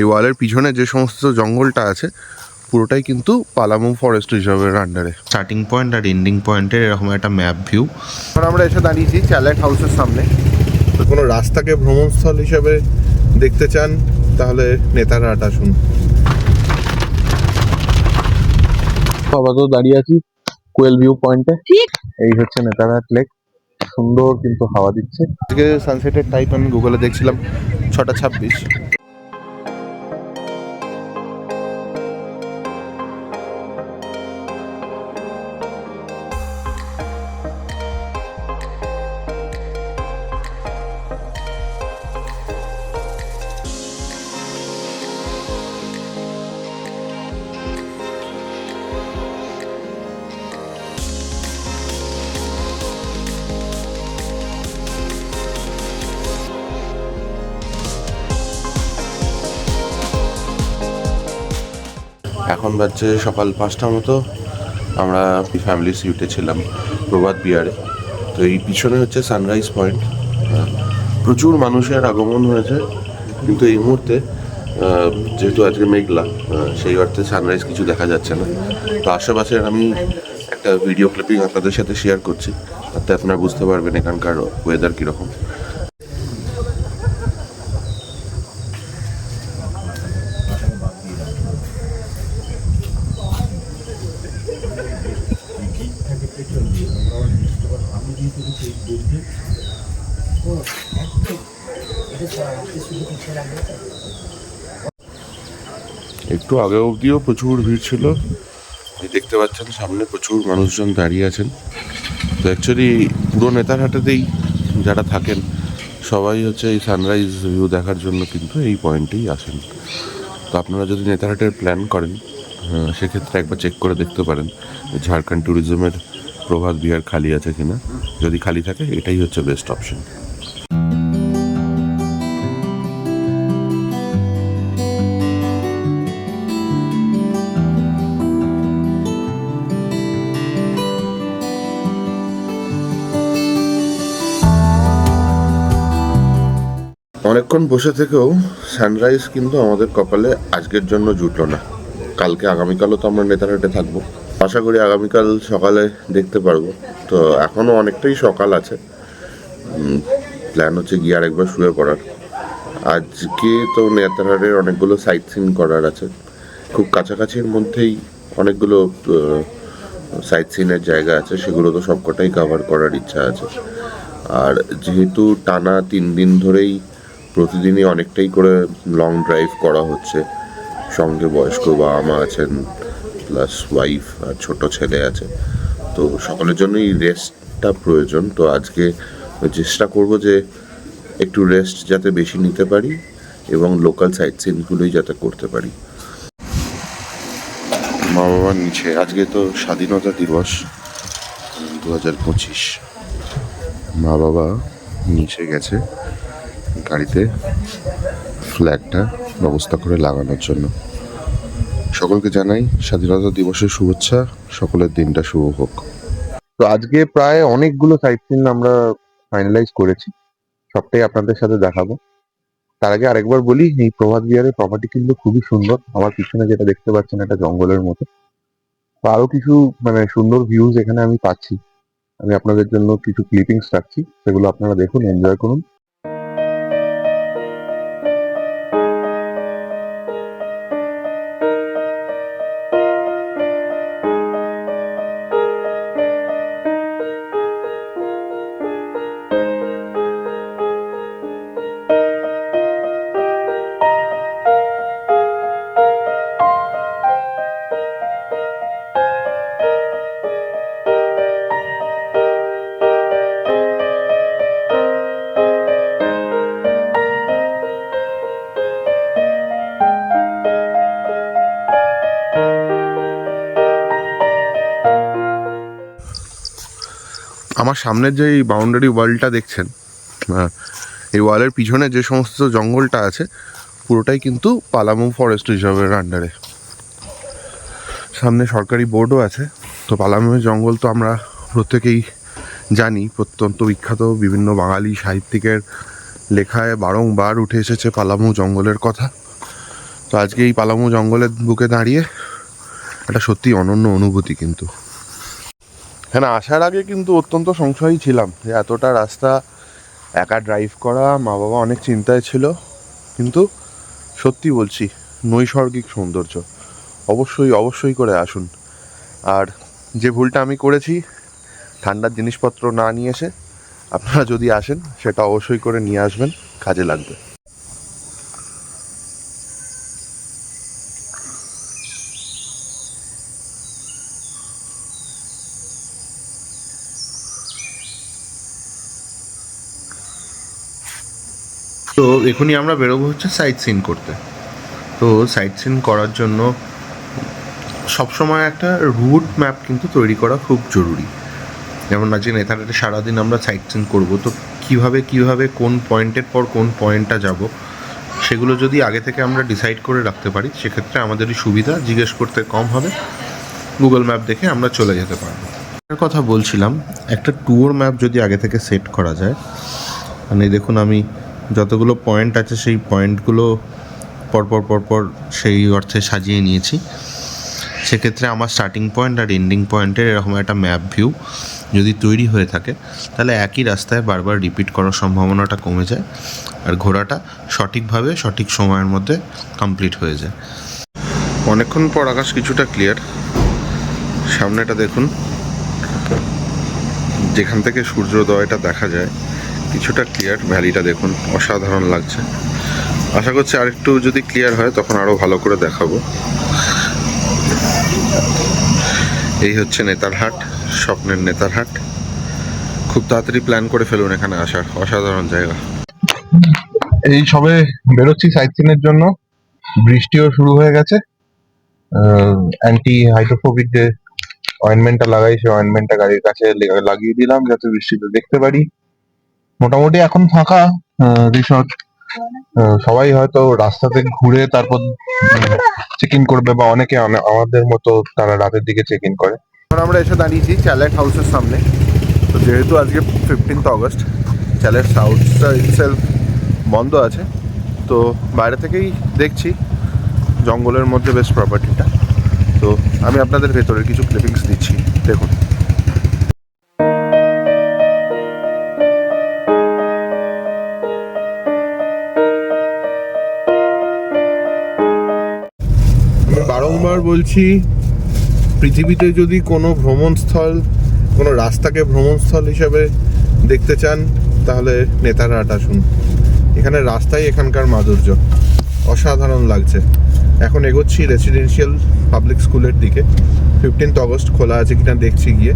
এই ওয়ালের পিছনে যে সমস্ত জঙ্গলটা আছে পুরোটাই কিন্তু পালামু ফরেস্ট রিজার্ভের আন্ডারে স্টার্টিং পয়েন্ট আর এন্ডিং পয়েন্টের এরকম একটা ম্যাপ ভিউ আমরা এসে দাঁড়িয়েছি চ্যালেট হাউসের সামনে। তো কোনো রাস্তাকে ভ্রমণস্থল হিসেবে দেখতে চান তাহলে নেতারহাট আসুন। আপাতত দাঁড়িয়ে আছি কোয়েল ভিউ পয়েন্টে এই হচ্ছে নেতারহাট লেক সুন্দর কিন্তু হাওয়া দিচ্ছে। আজকে সানসেটের টাইপ আমি গুগলে দেখছিলাম ছটা ছাব্বিশ। এখন বাজছে সকাল পাঁচটার মতো। আমরা ফ্যামিলি সুইটে ছিলাম, প্রভাত বিহারে। তো এই পিছনে হচ্ছে সানরাইজ পয়েন্ট প্রচুর মানুষের আগমন হয়েছে। কিন্তু এই মুহূর্তে যেহেতু আজকে মেঘলা সেই অর্থে সানরাইজ কিছু দেখা যাচ্ছে না। তো আশেপাশের আমি একটা ভিডিও ক্লিপিং আপনাদের সাথে শেয়ার করছি। তাতে আপনারা বুঝতে পারবেন এখানকার ওয়েদার কীরকম। একটু আগে অবধিও প্রচুর ভিড় ছিল। দেখতে পাচ্ছেন সামনে প্রচুর মানুষজন দাঁড়িয়ে আছেন। তো অ্যাকচুয়ালি পুরো নেতারহাটেতেই যারা থাকেন, সবাই হচ্ছে এই সানরাইজ ভিউ দেখার জন্য কিন্তু এই পয়েন্টেই আসেন। তো আপনারা যদি নেতারহাটের প্ল্যান করেন সেক্ষেত্রে একবার চেক করে দেখতে পারেন। ঝাড়খণ্ড ট্যুরিজমের প্রভাত বিহার খালি আছে কিনা? যদি খালি থাকে, এটাই হচ্ছে বেস্ট অপশন অনেকক্ষণ বসে থেকেও সানরাইজ কিন্তু আমাদের কপালে আজকের জন্য জুটলো না। কালকে আগামীকালও তো আমরা নেতারহাটে থাকব। আশা করি আগামীকাল সকালে দেখতে পারব। তো এখনও অনেকটাই সকাল আছে। প্ল্যান হচ্ছে গিয়ে আরেকবার শুয়ে পড়ার। আজকে তো নেতারহাটের অনেকগুলো সাইট সিন করার আছে। খুব কাছাকাছির মধ্যেই অনেকগুলো সাইট সিনের জায়গা আছে। সেগুলো তো সবকটাই কভার করার ইচ্ছা আছে। আর যেহেতু টানা তিন দিন ধরেই প্রতিদিনই অনেকটাই করে লং ড্রাইভ করা হচ্ছে। সঙ্গে বয়স্ক বাবা মা আছেন প্লাস ওয়াইফ আর ছোট ছেলে আছে। তো সকলের জন্যই রেস্টটা প্রয়োজন। তো আজকে চেষ্টা করব যে একটু রেস্ট যাতে বেশি নিতে পারি এবং লোকাল সাইট সিনগুলোই যাতে করতে পারি। মা বাবার নিচে। আজকে তো স্বাধীনতা দিবস দু হাজার পঁচিশ। মা বাবা নিচে গেছে গাড়িতে ফ্ল্যাগটা ব্যবস্থা করে লাগানোর জন্য। সকলকে জানাই স্বাধীনতা দিবসের শুভেচ্ছা। সকলের দিনটা শুভ হোক। তো আজকে প্রায় অনেকগুলো সাইট সিন আমরা ফাইনালাইজ করেছি। সবটাই আপনাদের সাথে দেখাবো। তার আগে আরেকবার বলি, এই প্রভাত বিহারের প্রপার্টি কিন্তু খুবই সুন্দর। আমার পিছনে যেটা দেখতে পাচ্ছেন একটা জঙ্গলের মতো। আরও কিছু মানে সুন্দর ভিউজ এখানে আমি পাচ্ছি। আমি আপনাদের জন্য কিছু ক্লিপিংস রাখছি। সেগুলো আপনারা দেখুন এনজয় করুন। আমার সামনের যে এই বাউন্ডারি ওয়ালটা দেখছেন এই ওয়ালের পিছনে যে সমস্ত জঙ্গলটা আছে, পুরোটাই কিন্তু পালামু ফরেস্ট রিজার্ভের আন্ডারে সামনে সরকারি বোর্ডও আছে, তো পালামুর জঙ্গল তো আমরা প্রত্যেকেই জানি, প্রত্যন্ত বিখ্যাত বিভিন্ন বাঙালি সাহিত্যিকের লেখায় বারংবার উঠে এসেছে পালামু জঙ্গলের কথা। তো আজকে এই পালামু জঙ্গলের বুকে দাঁড়িয়ে একটা সত্যি অনন্য অনুভূতি কিন্তু। হ্যাঁ আসার আগে কিন্তু অত্যন্ত সংশয়ী ছিলাম যে এতটা রাস্তা একা ড্রাইভ করা মা বাবা অনেক চিন্তায় ছিল। কিন্তু সত্যি বলছি, নৈসর্গিক সৌন্দর্য। অবশ্যই অবশ্যই করে আসুন। আর যে ভুলটা আমি করেছি, ঠান্ডার জিনিসপত্র না নিয়ে এসে আপনারা যদি আসেন, সেটা অবশ্যই করে নিয়ে আসবেন, কাজে লাগবে। তো এখনই আমরা বেরোবো হচ্ছে সাইট সিন করতে। তো সাইট সিন করার জন্য সবসময় একটা রুট ম্যাপ কিন্তু তৈরি করা খুব জরুরি। যেমন আজকে নেতারাতে সারাদিন আমরা সাইট সিন করব, তো কীভাবে কীভাবে, কোন পয়েন্টের পর কোন পয়েন্টটা যাব, সেগুলো যদি আগে থেকে আমরা ডিসাইড করে রাখতে পারি, সেক্ষেত্রে আমাদেরই সুবিধা, জিজ্ঞেস করতে কম হবে গুগল ম্যাপ দেখে আমরা চলে যেতে পারব। কথা বলছিলাম, একটা ট্যুর ম্যাপ যদি আগে থেকে সেট করা যায় মানে দেখুন আমি যতগুলো পয়েন্ট আছে সেই পয়েন্টগুলো পরপর পরপর সেই অর্থে সাজিয়ে নিয়েছি। সেক্ষেত্রে আমার স্টার্টিং পয়েন্ট আর এন্ডিং পয়েন্টের এরকম একটা ম্যাপ ভিউ যদি তৈরি হয়ে থাকে, তাহলে একই রাস্তায় বারবার রিপিট করার সম্ভাবনাটা কমে যায় আর ঘোরাটা সঠিকভাবে সঠিক সময়ের মধ্যে কমপ্লিট হয়ে যায়। অনেকক্ষণ পর আকাশ কিছুটা ক্লিয়ার সামনেটা দেখুন। যেখান থেকে সূর্যোদয়টা দেখা যায় কিছুটা ক্লিয়ার ভ্যালিটা দেখুন, অসাধারণ লাগছে। আশা করছি আরেকটু যদি ক্লিয়ার হয়, তখন আরও ভালো করে দেখাবো। এই হচ্ছে নেতারহাট স্বপ্নের নেতারহাট খুব তাড়াতাড়ি প্ল্যান করে ফেলুন এখানে আসার, অসাধারণ জায়গা। এই সবে বেরোচ্ছি সাইট সিনের জন্য। বৃষ্টিও শুরু হয়ে গেছে। অ্যান্টি হাইড্রোফোবিক যে অয়েনমেন্টটা লাগাই, সেই অয়েনমেন্টটা গাড়ির কাছে লাগিয়ে দিলাম, যাতে বৃষ্টিতে দেখতে পারি। মোটামুটি এখন ফাঁকা রিসর্ট সবাই হয়তো রাস্তাতে ঘুরে তারপর চেক ইন করবে বা অনেকে আমাদের মতো তারা রাতের দিকে চেক ইন করে আমরা এসে দাঁড়িয়েছি চ্যালেট হাউসের সামনে। তো যেহেতু আজকে ফিফটিন্থ অগস্ট চ্যালেট হাউসটা ইটসেলফ বন্ধ আছে। তো বাইরে থেকেই দেখছি জঙ্গলের মধ্যে বেশ প্রপার্টিটা তো আমি আপনাদের ভেতরের কিছু ক্লিপিংস দিচ্ছি। দেখুন। বলছি, পৃথিবীতে যদি কোনো ভ্রমণস্থল, কোনো রাস্তাকে ভ্রমণস্থল হিসেবে দেখতে চান, তাহলে নেতারহাট আসুন। এখানে রাস্তাই এখানকার মাধুর্য। অসাধারণ লাগছে। এখন এগোচ্ছি রেসিডেন্সিয়াল পাবলিক স্কুলের দিকে। ফিফটিন্থ অগস্ট খোলা আছে কিনা দেখছি গিয়ে।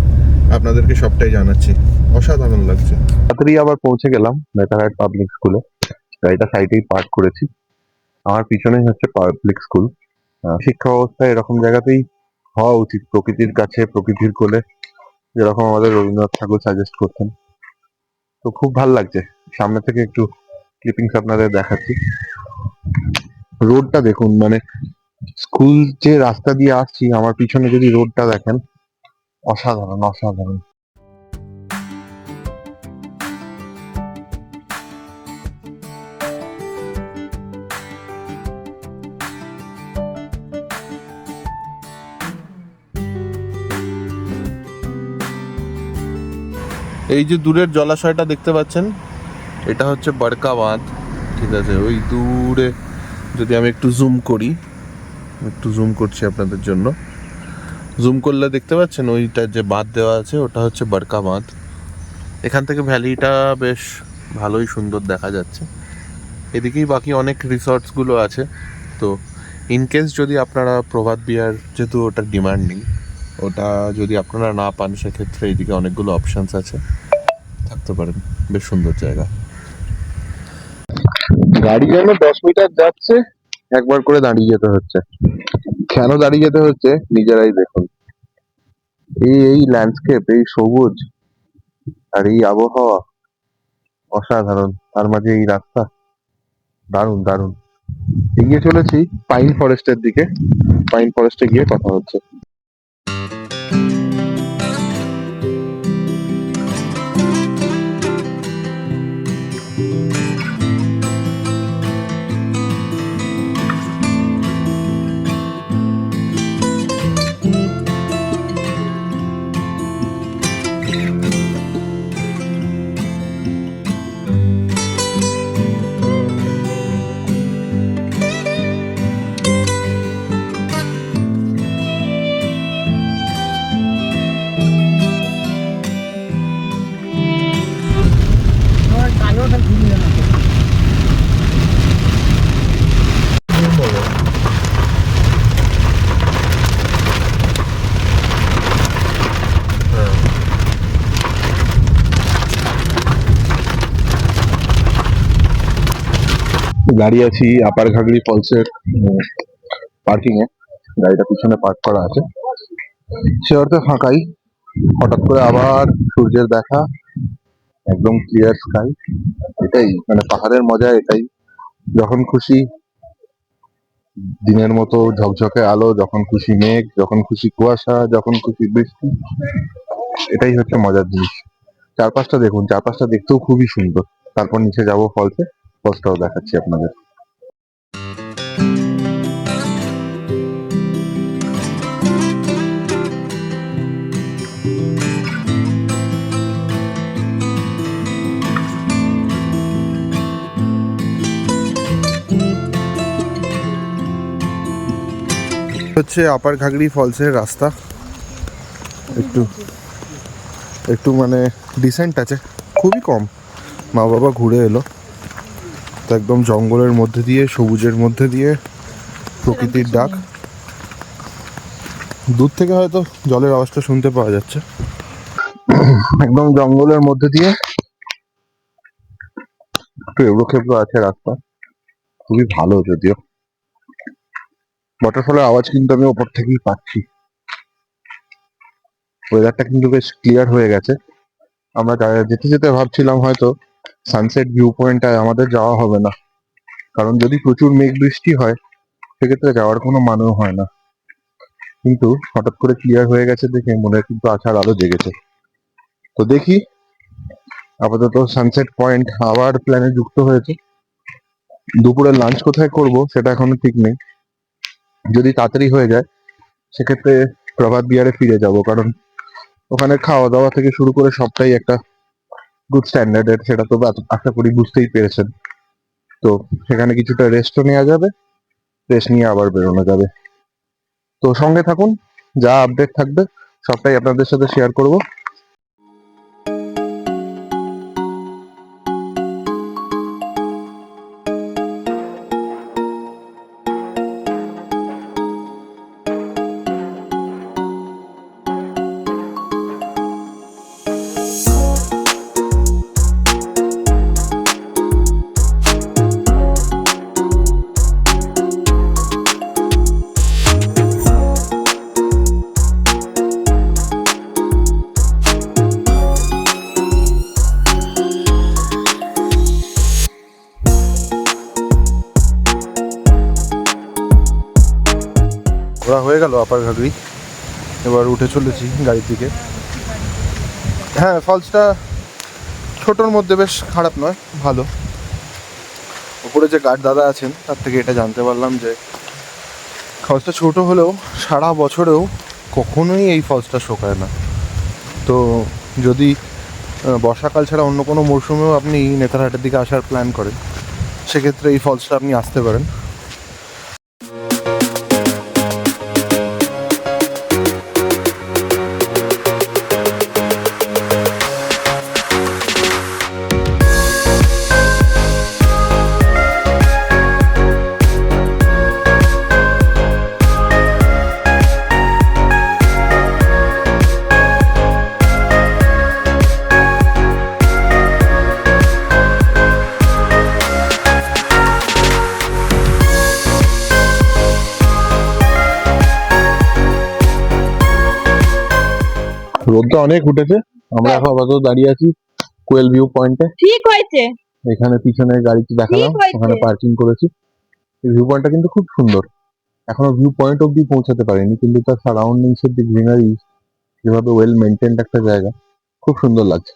আপনাদেরকে সবটাই জানাচ্ছি। অসাধারণ লাগছে। তাড়াতাড়ি আবার পৌঁছে গেলাম নেতারহাট পাবলিক স্কুলে গাড়িটা সাইডেই পার্ক করেছি। আমার পিছনেই হচ্ছে পাবলিক স্কুল শিক্ষা ব্যবস্থা এরকম জায়গাতেই হওয়া উচিত, প্রকৃতির কাছে, প্রকৃতির কোলে। যেরকম আমাদের রবীন্দ্রনাথ ঠাকুর সাজেস্ট করতেন। তো খুব ভালো লাগছে। সামনে থেকে একটু ক্লিপিংস আপনাদের দেখাচ্ছি। রোডটা দেখুন মানে স্কুল যে রাস্তা দিয়ে আসছি, আমার পিছনে যদি রোডটা দেখেন, অসাধারণ অসাধারণ। এই যে দূরের জলাশয়টা দেখতে পাচ্ছেন, এটা হচ্ছে বড়কা বাঁধ ঠিক আছে? ওই দূরে যদি আমি একটু জুম করি, একটু জুম করছি আপনাদের জন্য। জুম করলে দেখতে পাচ্ছেন ওইটা যে বাঁধ দেওয়া আছে, ওটা হচ্ছে বড়কা বাঁধ এখান থেকে ভ্যালিটা বেশ ভালোই সুন্দর দেখা যাচ্ছে। এদিকেই বাকি অনেক রিসর্টসগুলো আছে। তো ইন কেস যদি আপনারা প্রভাত বিহার, যেহেতু ওটার ডিমান্ড নেই ওটা যদি আপনারা না পান, সেক্ষেত্রে এইদিকে অনেকগুলো অপশানস আছে। থাকতে পারেন। বেশ সুন্দর জায়গা। গাড়ি যেন দশ মিটার যাচ্ছে? একবার করে দাঁড়িয়ে যেতে হচ্ছে। কেন দাঁড়িয়ে যেতে হচ্ছে? নিজেরাই দেখুন। এই এই ল্যান্ডস্কেপ এই সবুজ আর এই আবহাওয়া অসাধারণ। তার মাঝে এই রাস্তা। দারুণ দারুণ। এগিয়ে চলেছি পাইন ফরেস্টের দিকে। পাইন ফরেস্টে গিয়ে কথা হচ্ছে। দাঁড়িয়ে আছি, আপার ঘাগড়ি ফলসের পার্কিং এ গাড়িটা পিছনে পার্ক করা আছে। সে অর্থে ফাঁকাই। হঠাৎ করে আবার সূর্যের দেখা, একদম ক্লিয়ার স্কাই এটাই মানে পাহাড়ের মজা এটাই। যখন খুশি, দিনের মতো ঝকঝকে আলো, যখন খুশি মেঘ, যখন খুশি কুয়াশা, যখন খুশি বৃষ্টি, এটাই হচ্ছে মজার জিনিস। চারপাশটা দেখুন, চারপাশটা দেখতেও খুবই সুন্দর। তারপর নিচে যাব ফলসে ফলসটাও দেখাচ্ছি আপনাদের। হচ্ছে আপার ঘাগড়ি ফলসের রাস্তা। একটু একটু মানে ডিসেন্ট আছে। খুবই কম। মা বাবা ঘুরে এলো। তো একদম জঙ্গলের মধ্যে দিয়ে, সবুজের মধ্যে দিয়ে প্রকৃতির ডাক। দূর থেকে হয়তো জলের আওয়াজটা শুনতে পাওয়া যাচ্ছে। একদম জঙ্গলের মধ্যে দিয়ে একটু এবড়ো খেবড়ো আছে রাস্তা। খুবই ভালো যদিও। ওয়াটারফলের আওয়াজ কিন্তু আমি ওপর থেকেই পাচ্ছি। ওয়েদারটা কিন্তু বেশ ক্লিয়ার হয়ে গেছে। আমরা যেতে যেতে ভাবছিলাম হয়তো সানসেট ভিউ পয়েন্টটা আমাদের যাওয়া হবে না। কারণ যদি প্রচুর মেঘ বৃষ্টি হয়, সেক্ষেত্রে যাওয়ার কোনো মানেও হয় না। কিন্তু হঠাৎ করে ক্লিয়ার হয়ে গেছে দেখে মনে কিন্তু আশার আলো জেগেছে। তো দেখি, আপাতত সানসেট পয়েন্ট আবার প্ল্যানে যুক্ত হয়েছে। দুপুরে লাঞ্চ কোথায় করব সেটা এখনও ঠিক নেই। যদি তাড়াতাড়ি হয়ে যায়, সেক্ষেত্রে প্রভাত বিহারে ফিরে যাব। কারণ ওখানে খাওয়া দাওয়া থেকে শুরু করে সবটাই একটা গুড স্ট্যান্ডার্ডের সেটা তো আশা করি বুঝতেই পেরেছেন। তো সেখানে কিছুটা রেস্টও নেওয়া যাবে রেস্ট নিয়ে আবার বেরোনো যাবে। তো সঙ্গে থাকুন, যা আপডেট থাকবে, সবটাই আপনাদের সাথে শেয়ার করব। হয়ে আপার ঘাগড়ি। এবার উঠে চলেছি গাড়ির দিকে। হ্যাঁ ফলসটা ছোটোর মধ্যে বেশ খারাপ নয়, ভালো। ওপরে যে গার্ড দাদা আছেন, তার থেকে এটা জানতে পারলাম যে ফলসটা ছোট হলেও সারা বছরেও কখনোই এই ফলসটা শোকায় না। তো যদি বর্ষাকাল ছাড়া অন্য কোনো মরশুমেও আপনি নেতারহাটের দিকে আসার প্ল্যান করেন, সেক্ষেত্রে এই ফলসটা আপনি আসতে পারেন। রোদটা অনেক উঠেছে। আমরা এখন আপাতত দাঁড়িয়ে আছি কোয়েল ভিউ পয়েন্টে। ঠিক হয়েছে। এখানে পিছনে গাড়িটি দেখালাম ওখানে পার্কিং করেছি। এই ভিউ পয়েন্টটা কিন্তু খুব সুন্দর। এখনও ভিউ পয়েন্ট অব্দি পৌঁছাতে পারিনি কিন্তু তার সারাউন্ডিংস এর যে গ্রিনারি যেভাবে ওয়েল মেনটেন্ড একটা জায়গা খুব সুন্দর লাগছে।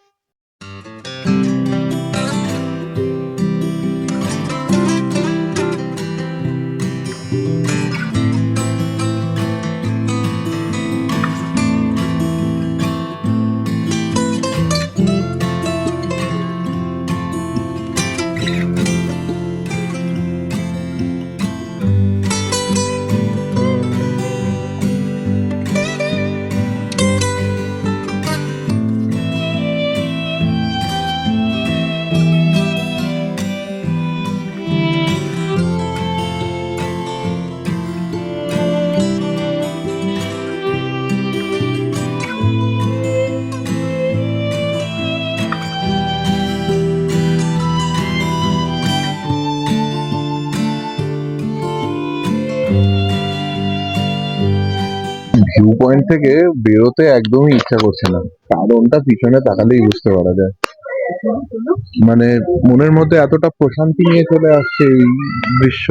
পয়েন্ট থেকে বেরোতে একদমই ইচ্ছা করছে না। কারণটা পিছনে তাকালেই বুঝতে পারা যায়। মানে মনের মধ্যে এতটা প্রশান্তি নিয়ে চলে আসছে এই দৃশ্য,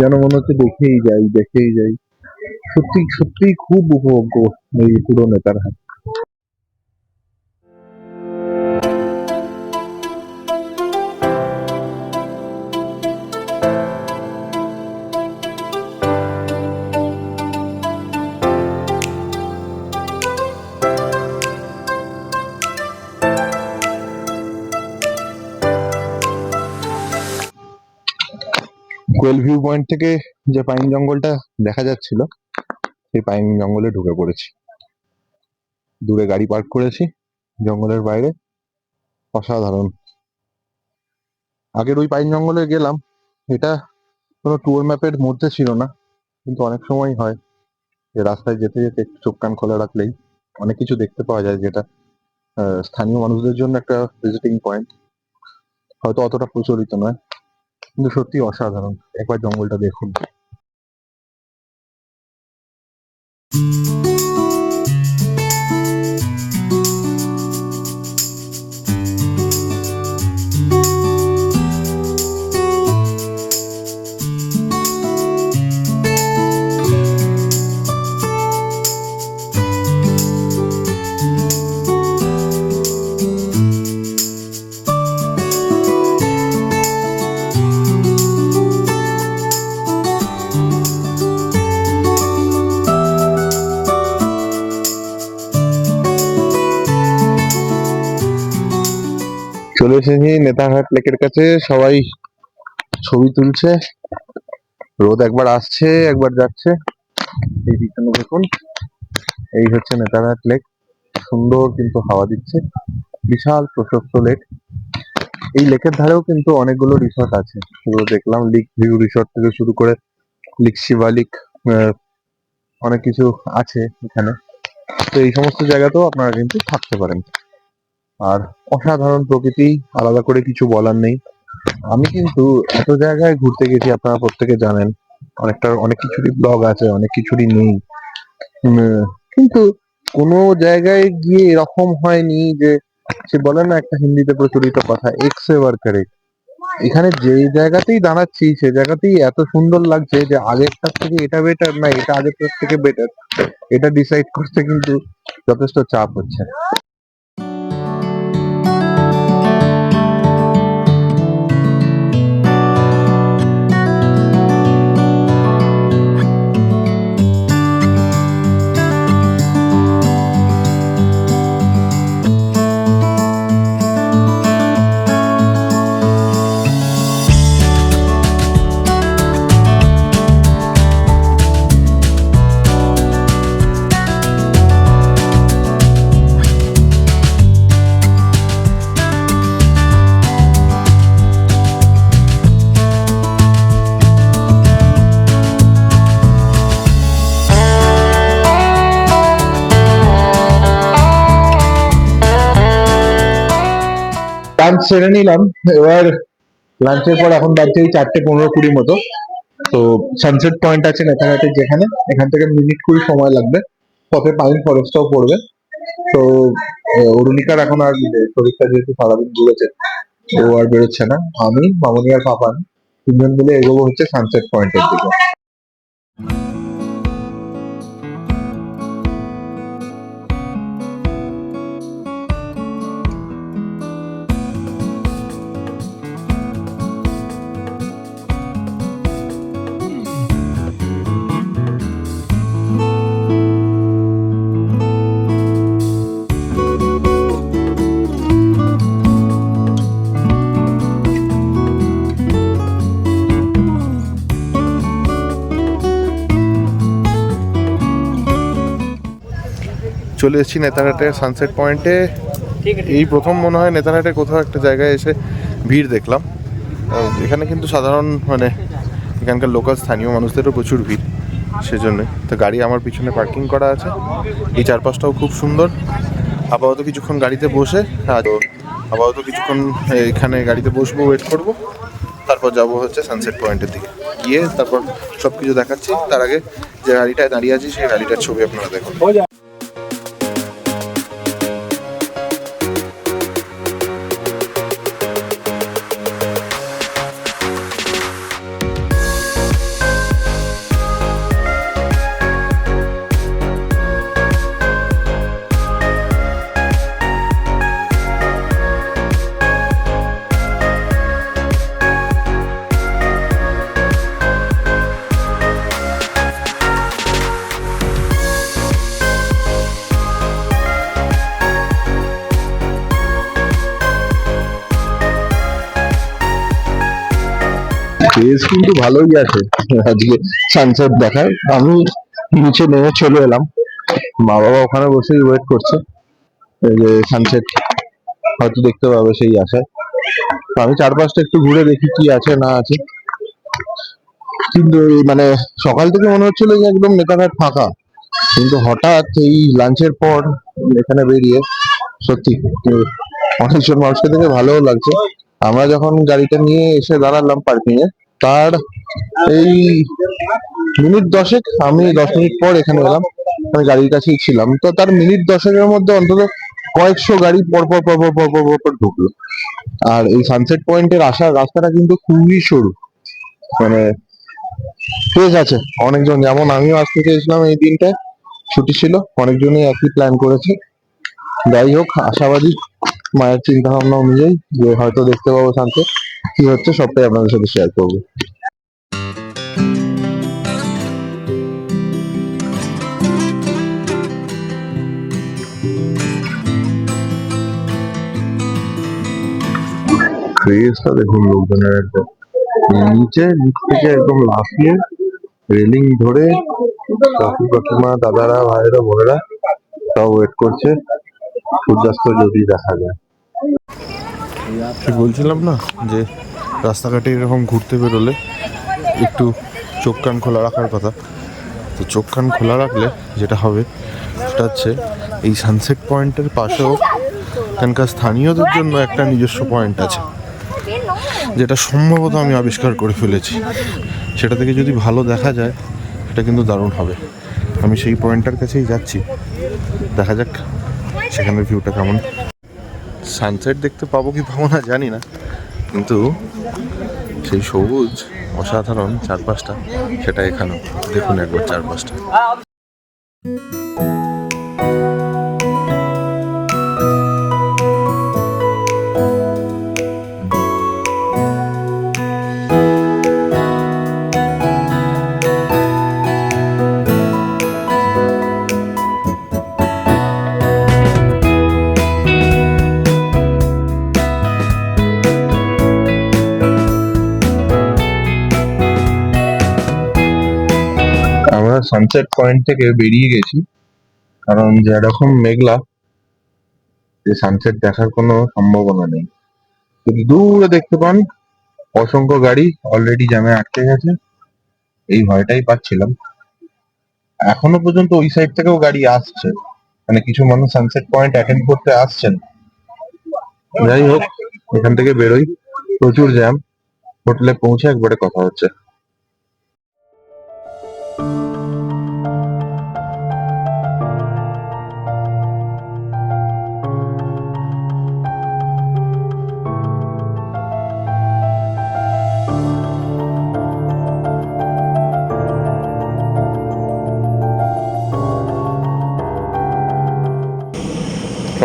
যেন মনে হচ্ছে দেখেই যাই দেখেই যাই। সত্যি সত্যি খুব উপভোগ্য এই পুরো নেতার হাট ভিউ পয়েন্ট থেকে যে পাইন জঙ্গলটা দেখা যাচ্ছিল, সেই পাইন জঙ্গলে ঢুকে পড়েছি। দূরে গাড়ি পার্ক করেছি জঙ্গলের বাইরে। অসাধারণ। আগের ওই পাইন জঙ্গলে গেলাম, এটা কোনো ট্যুর ম্যাপের মধ্যে ছিল না, কিন্তু অনেক সময় হয়। যে রাস্তায় যেতে যেতে চোখ কান খোলা রাখলেই অনেক কিছু দেখতে পাওয়া যায় যেটা স্থানীয় মানুষদের জন্য একটা ভিজিটিং পয়েন্ট হয়তো অতটা প্রচলিত নয়। কিন্তু সত্যি অসাধারণ। একবার জঙ্গলটা দেখুন। এসেছি, নেতারহাট লেকের কাছে, সবাই ছবি তুলছে। রোদ একবার আসছে, একবার যাচ্ছে। এই পিছনে দেখুন। এই হচ্ছে নেতারহাট লেক। সুন্দর কিন্তু হাওয়া দিচ্ছে। বিশাল প্রশস্ত লেক। এই লেকের ধারেও কিন্তু অনেকগুলো রিসর্ট আছে। তো দেখলাম লিক ভিউ রিসর্ট থেকে শুরু করে লিক শিবালিক অনেক কিছু আছে এখানে। তো এই সমস্ত জায়গাতেও আপনারা কিন্তু থাকতে পারেন। আর অসাধারণ প্রকৃতি, আলাদা করে কিছু বলার নেই। আমি কিন্তু এত জায়গায় ঘুরতে গেছি, আপনারা প্রত্যেকে জানেন অনেকটা অনেক কিছুরই ব্লগ আছে, অনেক কিছুরই নেই। কিন্তু কোনো জায়গায় গিয়ে এরকম হয়নি যে, সে বলে না একটা হিন্দিতে প্রচলিত কথা, এক্স কারেক্ট এখানে যেই জায়গাতেই দাঁড়াচ্ছি, সে জায়গাতেই এত সুন্দর লাগছে যে, আগেরটার থেকে এটা বেটার না, এটা আগেরটার থেকে বেটার এটা ডিসাইড করতে কিন্তু যথেষ্ট চাপ হচ্ছে। লাঞ্চ সেরে নিলাম। এবার লাঞ্চের পর এখন বাজছে এই চারটে পনেরো কুড়ি মতো। তো সানসেট পয়েন্ট আছে নেতাঘাটের যেখানে, এখান থেকে মিনিট কুড়ি সময় লাগবে। পথে পাইন ফরেস্টটাও পড়বে। তো অরুণিকার এখন আর শরীরটা যেহেতু সারাদিন ঘুরেছে, ও আর বেরোচ্ছে না। আমি, মামনি আর পাপান তিনজন মিলে এগোবো হচ্ছে সানসেট পয়েন্টের দিকে। চলে এসেছি নেতারহাটের সানসেট পয়েন্টে এই প্রথম মনে হয় নেতারহাটে কোথাও একটা জায়গায় এসে ভিড় দেখলাম। এখানে কিন্তু সাধারণ মানে এখানকার লোকাল স্থানীয় মানুষদেরও প্রচুর ভিড় সেজন্য। তো গাড়ি আমার পিছনে পার্কিং করা আছে। এই চারপাশটাও খুব সুন্দর। আপাতত কিছুক্ষণ গাড়িতে বসে আর আপাতত কিছুক্ষণ এখানে গাড়িতে বসবো ওয়েট করব। তারপর যাব হচ্ছে সানসেট পয়েন্টের দিকে। গিয়ে তারপর সব কিছু দেখাচ্ছি। তার আগে যে গাড়িটায় দাঁড়িয়ে আছি সেই গাড়িটার ছবি আপনারা দেখুন। ফেস কিন্তু ভালোই আছে। আজকে সানসেট দেখায়। আমি নিচে নেমে চলে এলাম। মা বাবা ওখানে বসেই ওয়েট করছে। যে সানসেট হয়তো দেখতে পাবে সেই আশায়। আমি চারপাশটা একটু ঘুরে দেখি কি আছে না আছে। কিন্তু মানে সকাল থেকে মনে হচ্ছিল যে একদম নেতাঘাট ফাঁকা। কিন্তু হঠাৎ এই লাঞ্চের পর এখানে বেরিয়ে সত্যি অনেকজন মানুষকে দেখে ভালোও লাগছে। আমরা যখন গাড়িটা নিয়ে এসে দাঁড়ালাম পার্কিং এ তার এই মিনিট দশেক আমি দশ মিনিট পর এখানে এলাম। আমি গাড়ির কাছেই ছিলাম। তো তার মিনিট দশেকের মধ্যে অন্তত কয়েকশো গাড়ি পরপর পরপর পরপর পরপর ঢুকলো। আর এই সানসেট পয়েন্টের আসার রাস্তাটা কিন্তু খুবই সরু। মানে ঠিক আছে। অনেকজন যেমন আমিও আসতে চেয়েছিলাম এই দিনটা ছুটি ছিল। অনেকজনই একই প্ল্যান করেছে। যাই হোক, আশাবাদী মায়ের চিন্তা ভাবনা অনুযায়ী যে হয়তো দেখতে পাবো সানসেট কি হচ্ছে, সবটাই আপনাদের সাথে শেয়ার করব। ক্রেজটা দেখুন, লোকজনের একদম নিচে নিচ থেকে একদম লাফিয়ে রেলিং ধরে কাকু কাকিমা, দাদারা ভাইরা বোনেরা সব ওয়েট করছে। সূর্যাস্ত যদি দেখা যায়। বলছিলাম না? যে রাস্তাঘাটে এরকম ঘুরতে বেরোলে একটু চোখ কান খোলা রাখার কথা। তো চোখ কান খোলা রাখলে যেটা হবে সেটা হচ্ছে এই সানসেট পয়েন্টের পাশেও এখানকার স্থানীয়দের জন্য একটা নিজস্ব পয়েন্ট আছে, যেটা সম্ভবত আমি আবিষ্কার করে ফেলেছি। সেটা থেকে যদি ভালো দেখা যায়, সেটা কিন্তু দারুণ হবে। আমি সেই পয়েন্টটার কাছেই যাচ্ছি। দেখা যাক সেখানের ভিউটা কেমন। সানসেট দেখতে পাবো কি পাবো না জানি না। কিন্তু সেই সবুজ অসাধারণ চারপাশটা সেটা এখানে দেখুন একবার চারপাশটা। সানসেট পয়েন্ট থেকে বেরিয়ে গেছি। কারণ যেরকম মেঘলা যে সানসেট দেখার কোনো সম্ভাবনা নেই। যদি দূরে দেখতে পান, অসংখ্য গাড়ি অলরেডি জ্যামে আটকে গেছে। এই ভয়টাই পাচ্ছিলাম। এখনও পর্যন্ত ওই সাইড থেকেও গাড়ি আসছে। মানে কিছু মানুষ সানসেট পয়েন্ট অ্যাটেন্ড করতে আসছেন। যাই হোক, এখান থেকে বেরোই। প্রচুর জ্যাম হোটেলে পৌঁছে একবারে কথা হচ্ছে।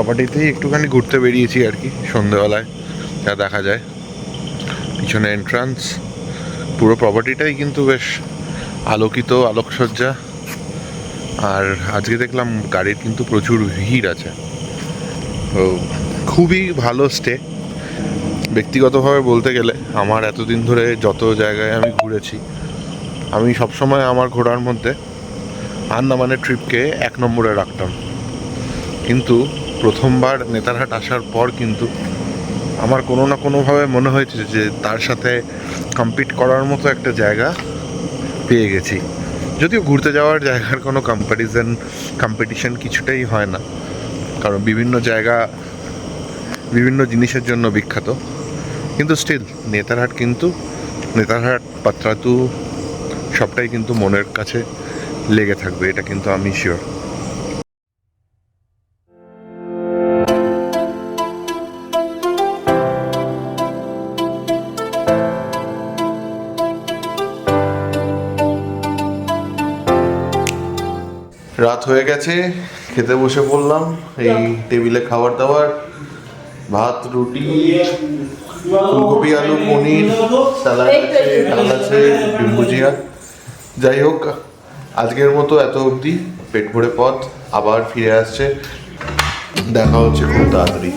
প্রপার্টিতেই একটুখানি ঘুরতে বেরিয়েছি আর কি, সন্ধেবেলায়, যা দেখা যায়। পিছনে এন্ট্রান্স পুরো প্রপার্টিটাই কিন্তু বেশ আলোকিত, আলোকসজ্জা। আর আজকে দেখলাম গাড়ির কিন্তু প্রচুর ভিড় আছে। তো খুবই ভালো স্টে ব্যক্তিগতভাবে বলতে গেলে, আমার এতদিন ধরে যত জায়গায় আমি ঘুরেছি, আমি সবসময় আমার ঘোরার মধ্যে আন্দামানের ট্রিপকে এক নম্বরে রাখতাম। কিন্তু প্রথমবার নেতারহাট আসার পর কিন্তু আমার কোনো না কোনোভাবে মনে হয়েছে যে তার সাথে কম্পিট করার মতো একটা জায়গা পেয়ে গেছি। যদিও ঘুরতে যাওয়ার জায়গার কোনো কম্প্যারিজন কম্পিটিশন কিছুটাই হয় না। কারণ বিভিন্ন জায়গা, বিভিন্ন জিনিসের জন্য বিখ্যাত। কিন্তু স্টিল নেতারহাট কিন্তু, নেতারহাট, পাত্রাতু সবটাই কিন্তু মনের কাছে লেগে থাকবে, এটা কিন্তু আমি শিওর হয়ে গেছে খেতে বসে পড়লাম এই টেবিলে খাবার দাবার ভাত রুটি ফুলকপি আলু পনির স্যালাড আছে ডাল আছে ডিম ভুজিয়া যাই হোক আজকের মতো এত অবধি পেট ভরে পথ আবার ফিরে আসছে। দেখা হচ্ছে খুব তাড়াতাড়ি।